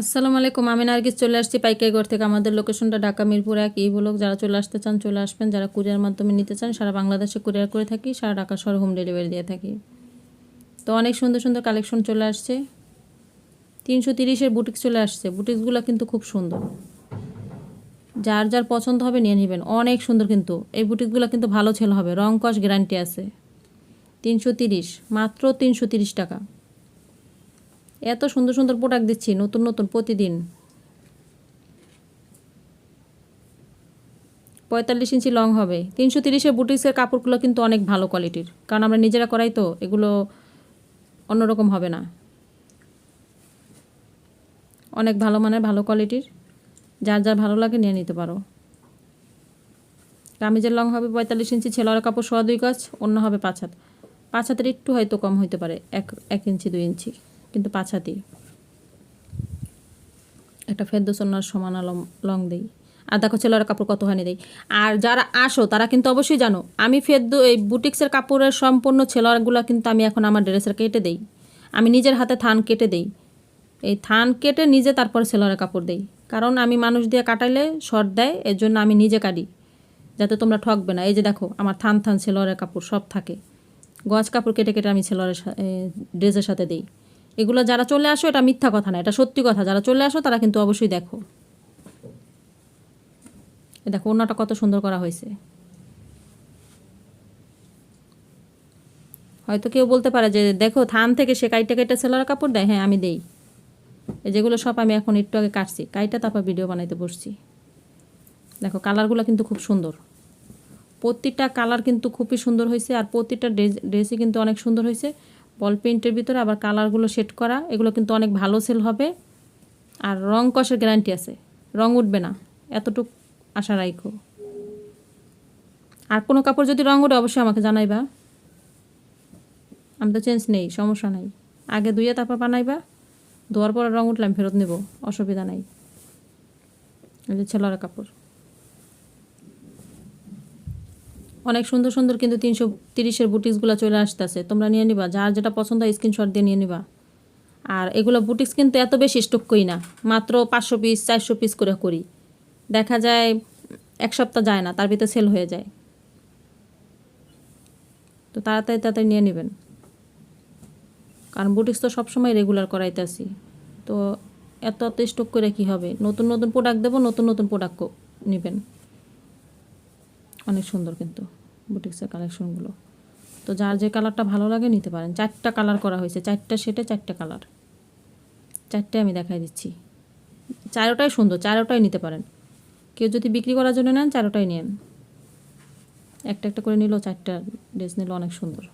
আসসালামু আলাইকুম, আমি নার্গিস চলে আসছি পাইকাইগড় থেকে। আমাদের লোকেশনটা ঢাকা, মিরপুর এক। এই ব্লক যারা চলে আসতে চান, চলে আসবেন। যারা কুরিয়ার মাধ্যমে নিতে চান, সারা বাংলাদেশে কুরিয়ার করে থাকি, সারা ঢাকা শহরে হোম ডেলিভারি দিয়ে থাকি। তো অনেক সুন্দর সুন্দর কালেকশন চলে আসছে। তিনশো তিরিশের বুটিক্স চলে আসছে। বুটিক্সগুলো কিন্তু খুব সুন্দর। যার যার পছন্দ হবে নিয়ে নেবেন। অনেক সুন্দর কিন্তু। এই বুটিকগুলো কিন্তু ভালো ছেলে হবে। রং কস গ্যারান্টি আছে। তিনশো তিরিশ, মাত্র তিনশো তিরিশ টাকা। এত সুন্দর সুন্দর প্রোডাক্ট দিচ্ছি, নতুন নতুন, প্রতিদিন। পঁয়তাল্লিশ ইঞ্চি লং হবে। তিনশো তিরিশের বুটিক্সের কাপড়গুলো কিন্তু অনেক ভালো কোয়ালিটির কারণ আমরা নিজেরা করাই তো, এগুলো অন্যরকম হবে না। অনেক ভালো মানের, ভালো কোয়ালিটির যার যার ভালো লাগে নিয়ে নিতে পারো। কামিজের লং হবে পঁয়তাল্লিশ ইঞ্চি ছেলের কাপড় সোয়া দুই গাছ অন্য হবে পাঁচ হাত। পাঁচ হাতের একটু হয়তো কম হইতে পারে, এক এক ইঞ্চি, দুই ইঞ্চি। কিন্তু পাঁচ হাতি। একটা ফেদ্দোসন্নার সমান লং লং দেই। আর দেখো ছেলের কাপড় কত হানি দেই। আর যারা আসো, তারা কিন্তু অবশ্যই জানো, আমি ফেদ্দো এই বুটিক্সের কাপড়ের সম্পূর্ণ ছেলেরগুলো কিন্তু আমি এখন আমার ড্রেসের কেটে দেই। আমি নিজের হাতে থান কেটে দেই। এই থান কেটে নিজে তারপর সেলরের কাপড় দেই। কারণ আমি মানুষ দিয়ে কাটাইলে শর্ট দেয় এর জন্য আমি নিজে কাটি। যাতে তোমরা ঠকবে না। এই যে দেখো, আমার থান থান সেলরের কাপড় সব থাকে। গজ কাপড় কেটে কেটে আমি সেলরের ড্রেসের সাথে দিই। এগুলো যারা চলে আসো, এটা মিথ্যা কথা না, এটা সত্যি কথা। যারা চলে আসো, তারা কিন্তু অবশ্যই দেখো। দেখো ওনাটা কত সুন্দর করা হয়েছে। হয়তো কেউ বলতে পারে যে, দেখো, থান থেকে সে কাইটা কাইটা সেলার কাপড় দেয়? হ্যাঁ আমি দেই। যেগুলো সব আমি এখন একটু আগে কাটছি। কাইটা তারপর ভিডিও বানাইতে বসছি। দেখো, কালারগুলো কিন্তু খুব সুন্দর। প্রতিটা কালার কিন্তু খুবই সুন্দর হয়েছে, আর প্রতিটা ড্রেস, ড্রেসই কিন্তু অনেক সুন্দর হয়েছে। বল পেন্টের ভিতরে আবার কালারগুলো সেট করা, এগুলো কিন্তু অনেক ভালো সেল হবে। আর রং কষের গ্যারান্টি আছে, রং উঠবে না, এতটুক আশা রাখো আর কোনো কাপড় যদি রং উঠে অবশ্যই আমাকে জানাইবা। আমি তো চেঞ্জ নেই, সমস্যা নাই। আগে ধুয়ে তারপর বানাইবা, ধোয়ার পরে রং উঠলে আমি ফেরত নেব, অসুবিধা নাই। ছেলের কাপড়। অনেক সুন্দর সুন্দর কিন্তু তিনশো তিরিশের বুটিক্সগুলো চলে আসতেছে। তোমরা নিয়ে নিবা, যার যেটা পছন্দ হয় স্ক্রিনশট দিয়ে নিয়ে নিবা। আর এগুলো বুটিক্স কিন্তু এত বেশি স্টক করি না, মাত্র পাঁচশো পিস চারশো পিস করে করি। দেখা যায় এক সপ্তাহ যায় না, তার ভিতরে সেল হয়ে যায়। তো তাড়াতাড়ি তাড়াতাড়ি নিয়ে নেবেন। কারণ বুটিক্স তো সবসময় রেগুলার করাইতেছি। তো এত এত স্টক করে কি হবে? নতুন নতুন প্রোডাক্ট দেবো, নতুন নতুন প্রোডাক্ট নেবেন। অনেক সুন্দর কিন্তু। বুটিক্সের কালেকশনগুলো তো যার যে কালারটা ভালো লাগে নিতে পারেন। চারটা কালার করা হয়েছে। চারটা সেটে চারটা কালার চারটে আমি দেখাই দিচ্ছি। চারোটাই সুন্দর। চারোটাই নিতে পারেন। কেউ যদি বিক্রি করার জন্য নেন, চারোটাই নেন একটা একটা করে নিলেও চারটা ড্রেস নিল অনেক সুন্দর।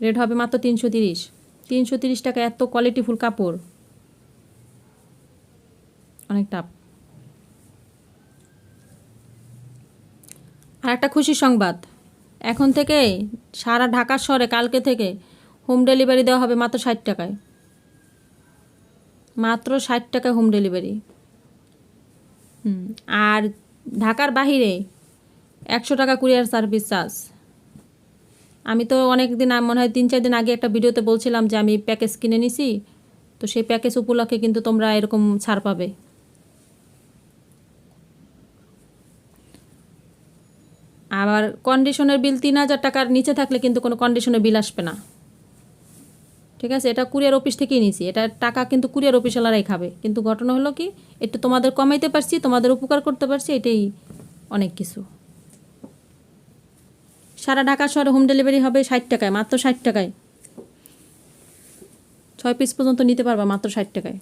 রেট হবে মাত্র তিনশো তিরিশ। তিনশো তিরিশ টাকা এত কোয়ালিটিফুল কাপড়। অনেক টাপ আর একটা খুশি সংবাদ। এখন থেকে সারা ঢাকার শহরে কালকে থেকে হোম ডেলিভারি দেওয়া হবে মাত্র ষাট টাকায়। মাত্র ষাট টাকায় হোম ডেলিভারি হুম, আর ঢাকার বাহিরে একশো টাকা কুরিয়ার সার্ভিস চার্জ। আমি তো অনেক দিন মনে হয় তিন চার দিন আগে একটা ভিডিওতে বলছিলাম যে আমি প্যাকেজ কিনে নিছি, তো সেই প্যাকেজ উপলক্ষে কিন্তু তোমরা এরকম ছাড় পাবে। আবার কন্ডিশনের বিল তিন হাজার টাকার নিচে থাকলে কিন্তু কোনো কন্ডিশনের বিল আসবে না। ঠিক আছে? এটা কুরিয়ার অফিস থেকেই নিয়েছি এটা টাকা কিন্তু কুরিয়ার অফিসওয়ালারাই খাবে। কিন্তু ঘটনা হলো কি? একটু তোমাদের কমাইতে পারছি, তোমাদের উপকার করতে পারছি, এটাই অনেক কিছু। সারা ঢাকা শহরে হোম ডেলিভারি হবে ষাট টাকায়, মাত্র ষাট টাকায়। ছয় পিস পর্যন্ত নিতে পারবা মাত্র ষাট টাকায়।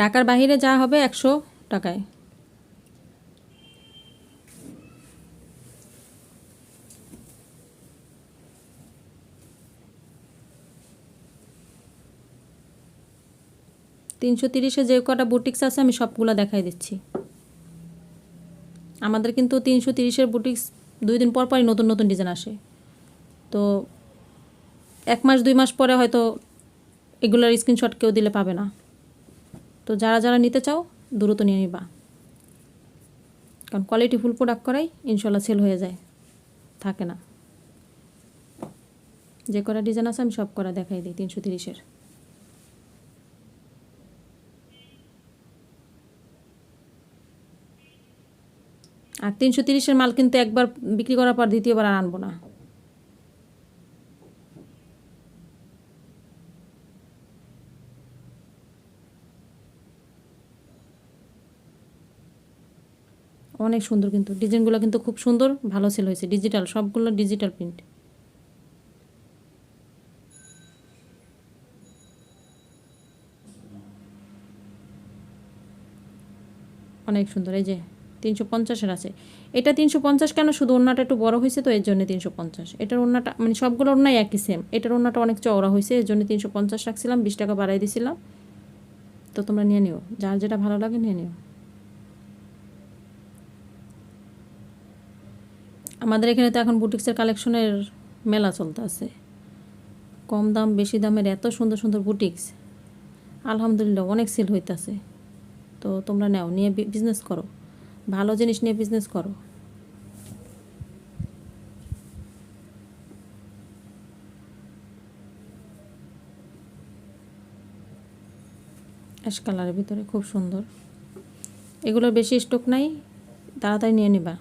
ঢাকার বাহিরে যা হবে একশো টাকায়। তিনশো তিরিশে যে কটা বুটিক্স আছে আমি সবগুলো দেখাই দিচ্ছি। আমাদের কিন্তু তিনশো তিরিশের বুটিক্স দুই দিন পর পরই নতুন নতুন ডিজাইন আসে। তো এক মাস দুই মাস পরে হয়তো এগুলোর স্ক্রিনশট কেউ দিলে পাবে না। তো যারা যারা নিতে চাও, দ্রুত নিয়ে নিবা। কারণ কোয়ালিটি ফুল প্রোডাক্ট করাই ইনশাল্লাহ সেল হয়ে যায়। থাকে না। যে করা ডিজাইন আছে আমি সব করা দেখাই দিই, তিনশো তিরিশের। আর তিনশো তিরিশের মাল কিন্তু একবার বিক্রি করার পর দ্বিতীয়বার আর আনব না। অনেক সুন্দর কিন্তু। ডিজাইনগুলো কিন্তু খুব সুন্দর, ভালো সেল হয়েছে। ডিজিটাল সবগুলো ডিজিটাল প্রিন্ট অনেক সুন্দর, এই যে তিনশো পঞ্চাশের আছে। এটা তিনশো পঞ্চাশ কেন? শুধু ওনাটা একটু বড় হয়েছে তো, এর জন্য তিনশো পঞ্চাশ। এটার ওড়নাটা মানে সবগুলো ওড়নাই একই সেম এটার ওড়নাটা অনেক চওড়া হয়েছে, এর জন্য তিনশো পঞ্চাশ রাখছিলাম, বিশ টাকা বাড়াই দিছিলাম। তো তোমরা নিয়ে নিও, যার যেটা ভালো লাগে নিয়ে নিও। আমাদের এখানে তো এখন বুটিক্সের কালেকশনের মেলা চলতে আছে কম দাম, বেশি দামের এত সুন্দর সুন্দর বুটিক্স। আলহামদুলিল্লাহ, অনেক সেল হইতাছে। তো তোমরা নাও, নিয়ে বিজনেস করো। ভালো জিনিস নিয়ে বিজনেস করো। অ্যাশ কালারের ভিতরে খুব সুন্দর। এগুলোর বেশি স্টক নাই, তাড়াতাড়ি নিয়ে নিবা।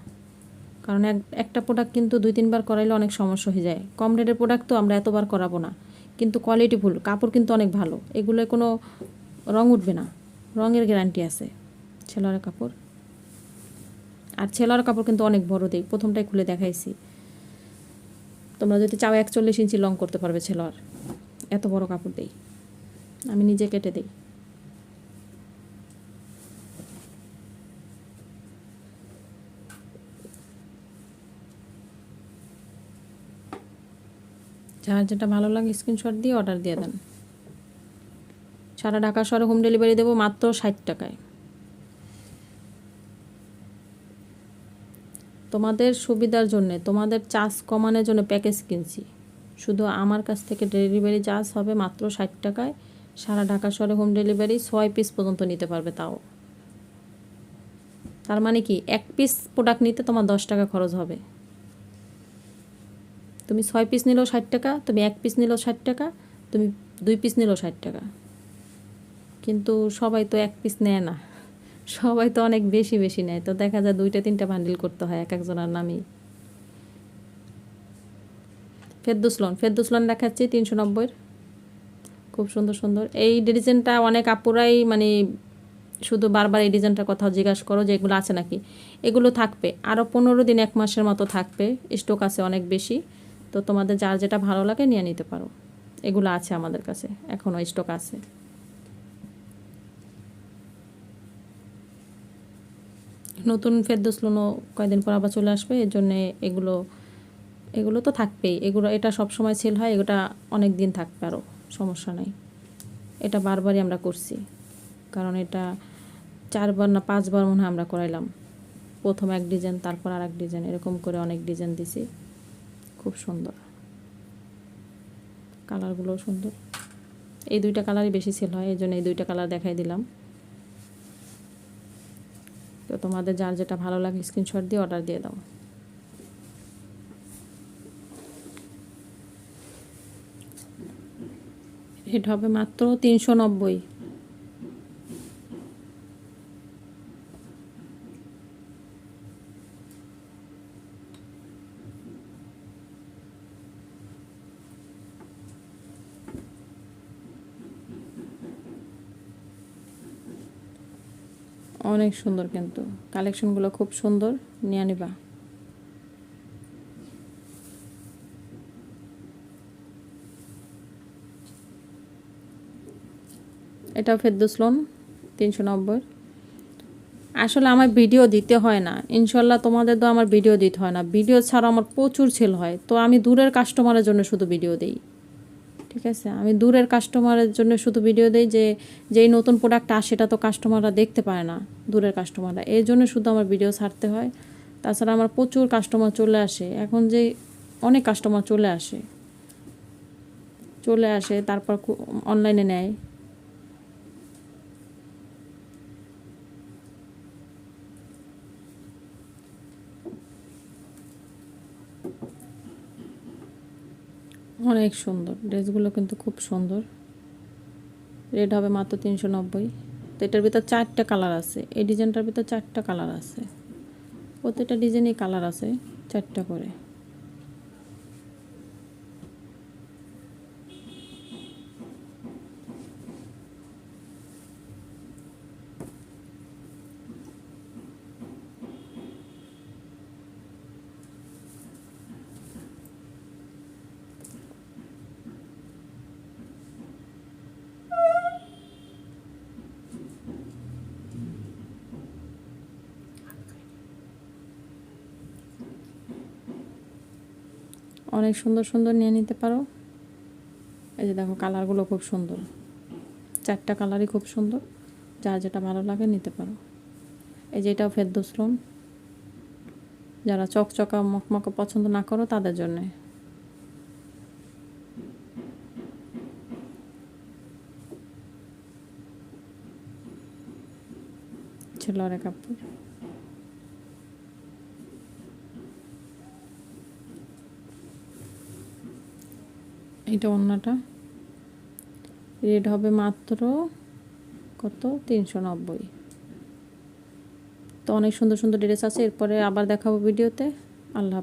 কারণ এক, একটা প্রোডাক্ট কিন্তু দুই, তিনবার করাইলে অনেক সমস্যা হয়ে যায়। কম রেটের প্রোডাক্ট তো আমরা এতবার করাবো না। কিন্তু কোয়ালিটি ফুল কাপড় কিন্তু অনেক ভালো। এগুলোয় কোনো রং উঠবে না। রঙের গ্যারান্টি আছে। ছেলোয়ারের কাপড়। আর ছেলোয়ার কাপড় কিন্তু অনেক বড় দেই। প্রথমটাই খুলে দেখাইছি। তোমরা যদি চাও একচল্লিশ ইঞ্চি লং করতে পারবে ছেলোয়ার এত বড় কাপড় দেই। আমি নিজে কেটে দিই। যার যেটা ভালো লাগে স্ক্রিনশট দিয়ে অর্ডার দিয়ে দেন। সারা ঢাকা শহরে হোম ডেলিভারি দেবো মাত্র ষাট টাকায়। তোমাদের সুবিধার জন্য, তোমাদের চার্জ কমানোর জন্য প্যাকেজ কিনছি। শুধু আমার কাছ থেকে ডেলিভারি চার্জ হবে মাত্র ষাট টাকায়। সারা ঢাকা শহরে হোম ডেলিভারি ছয় পিস পর্যন্ত নিতে পারবে তাও। তার মানে কি, এক পিস প্রোডাক্ট নিতে তোমার দশ টাকা খরচ হবে। তুমি ছয় পিস নিলেও ষাট টাকা, তুমি এক পিস নিলেও ষাট টাকা, তুমি দুই পিস নিলেও ষাট টাকা। কিন্তু সবাই তো এক পিস নেয় না। সবাই তো অনেক বেশি বেশি নেয়। তো দেখা যায় দুইটা, তিনটা বান্ডিল করতে হয় এক একজনের নামই। ফেরদুসলন ফেরদুসলন দেখাচ্ছি তিনশো নব্বইয়ের। খুব সুন্দর সুন্দর। এই ডিজাইনটা অনেক আপুরাই মানে শুধু বারবার এই ডিজাইনটার কথা জিজ্ঞাসা করো যে এগুলো আছে নাকি? এগুলো থাকবে। আরও পনেরো দিন, এক মাসের মতো থাকবে। স্টক আছে অনেক বেশি। তো তোমাদের যার যেটা ভালো লাগে নিয়ে নিতে পারো। এগুলো আছে আমাদের কাছে, এখনও স্টক আছে। নতুন ফেরদোস লোনও কয়েকদিন পর আবার চলে আসবে, এর জন্যে এগুলো এগুলো তো থাকবেই। এগুলো, এটা সব সময় সেল হয় এগুলোটা অনেক দিন থাকবে আরও সমস্যা নেই। এটা বারবারই আমরা করছি, কারণ এটা চারবার না পাঁচবার মনে হয় আমরা করাইলাম। প্রথম এক ডিজাইন, তারপর আর এক ডিজাইন, এরকম করে অনেক ডিজাইন দিছি। খুব সুন্দর। কালারগুলোও সুন্দর। এই দুইটা কালারই বেশি সেল হয় এই জন্য এই দুইটা কালার দেখাই দিলাম। তো তোমাদের যার যেটা ভালো লাগে স্ক্রিনশট দিয়ে অর্ডার দিয়ে দাও। এটা হবে মাত্র তিনশো নব্বই। অনেক সুন্দর কিন্তু। কালেকশনগুলো খুব সুন্দর। নিয়ে নিবা। এটাও ফেরদুস লোন, তিনশো নব্বই। আসলে আমার ভিডিও দিতে হয় না। ইনশাল্লাহ তোমাদের তো আমার ভিডিও দিতে হয় না। ভিডিও ছাড়া আমার প্রচুর সেল হয়। তো আমি দূরের কাস্টমারের জন্য শুধু ভিডিও দিই। ঠিক আছে? আমি দূরের কাস্টমারের জন্য শুধু ভিডিও দেই যে, যেই নতুন প্রোডাক্ট আসে সেটা তো কাস্টমাররা দেখতে পায় না, দূরের কাস্টমাররা এই জন্য শুধু আমার ভিডিও ছাড়তে হয়। তাছাড়া আমার প্রচুর কাস্টমার চলে আসে। এখন যে অনেক কাস্টমার চলে আসে। চলে আসে, তারপর অনলাইনে নেয়। অনেক সুন্দর। ড্রেসগুলো কিন্তু খুব সুন্দর। রেড হবে মাত্র তিনশো নব্বই। তো এটার ভিতর চারটা কালার আছে। এই ডিজাইনটার ভিতর চারটা কালার আছে। প্রত্যেকটা ডিজাইনই কালার আছে, চারটা করে। অনেক সুন্দর সুন্দর নিয়ে নিতে পারো। এই যে দেখো কালারগুলো খুব সুন্দর। চারটা কালারই খুব সুন্দর। যার যেটা ভালো লাগে নিতে পারো। এই যে এটাও ফেরদৌসলম যারা চকচকা, মকমকা পছন্দ না করো, তাদের জন্যে। ছেলের কাপড়। এটা অন্যটা। রেড হবে মাত্র কত? তিনশো নব্বই। তো অনেক সুন্দর সুন্দর ড্রেস আছে, এরপরে আবার দেখাবো ভিডিওতে আল্লাহ।